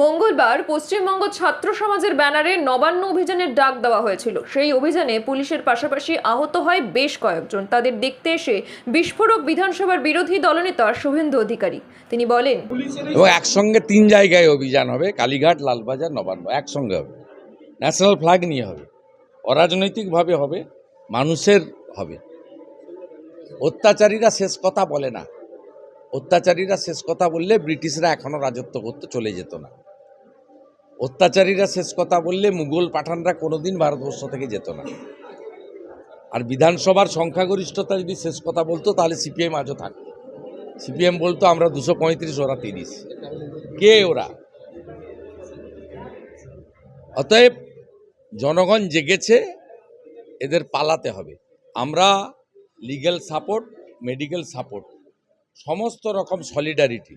মঙ্গলবার পশ্চিমবঙ্গ ছাত্র সমাজের ব্যানারে নবান্ন অভিযানের ডাক দেওয়া হয়েছিল। সেই অভিযানে পুলিশের পাশাপাশি আহত হয় বেশ কয়েকজন। তাদের দেখতে এসে বিস্ফোরক বিধানসভার বিরোধী দলনেতা শুভেন্দু অধিকারী। তিনি বলেন একসঙ্গে তিন জায়গায় অভিযান হবে, কালীঘাট, লালবাজার, নবান্ন। একসঙ্গে হবে। ন্যাশনাল ফ্ল্যাগ নিয়ে হবে। অরাজনৈতিকভাবে হবে, মানুষের হবে। অত্যাচারীরা শেষ কথা বলে না। অত্যাচারীরা শেষ কথা বললে ব্রিটিশরা এখনও রাজত্ব করতে চলে যেত না। অত্যাচারীরা শেষ কথা বললে মুঘল পাঠানরা কোনোদিন ভারতবর্ষ থেকে যেত না। আর বিধানসভার সংখ্যাগরিষ্ঠতা যদি শেষ কথা বলতো, তাহলে সিপিএম আজও থাকতো। সিপিএম বলতো, আমরা দুশো পঁয়ত্রিশ, ওরা তিরিশ। কে ওরা? অতএব জনগণ জেগেছে, এদের পালাতে হবে। আমরা লিগ্যাল সাপোর্ট মেডিকেল সাপোর্ট সমস্ত রকম সলিডারিটি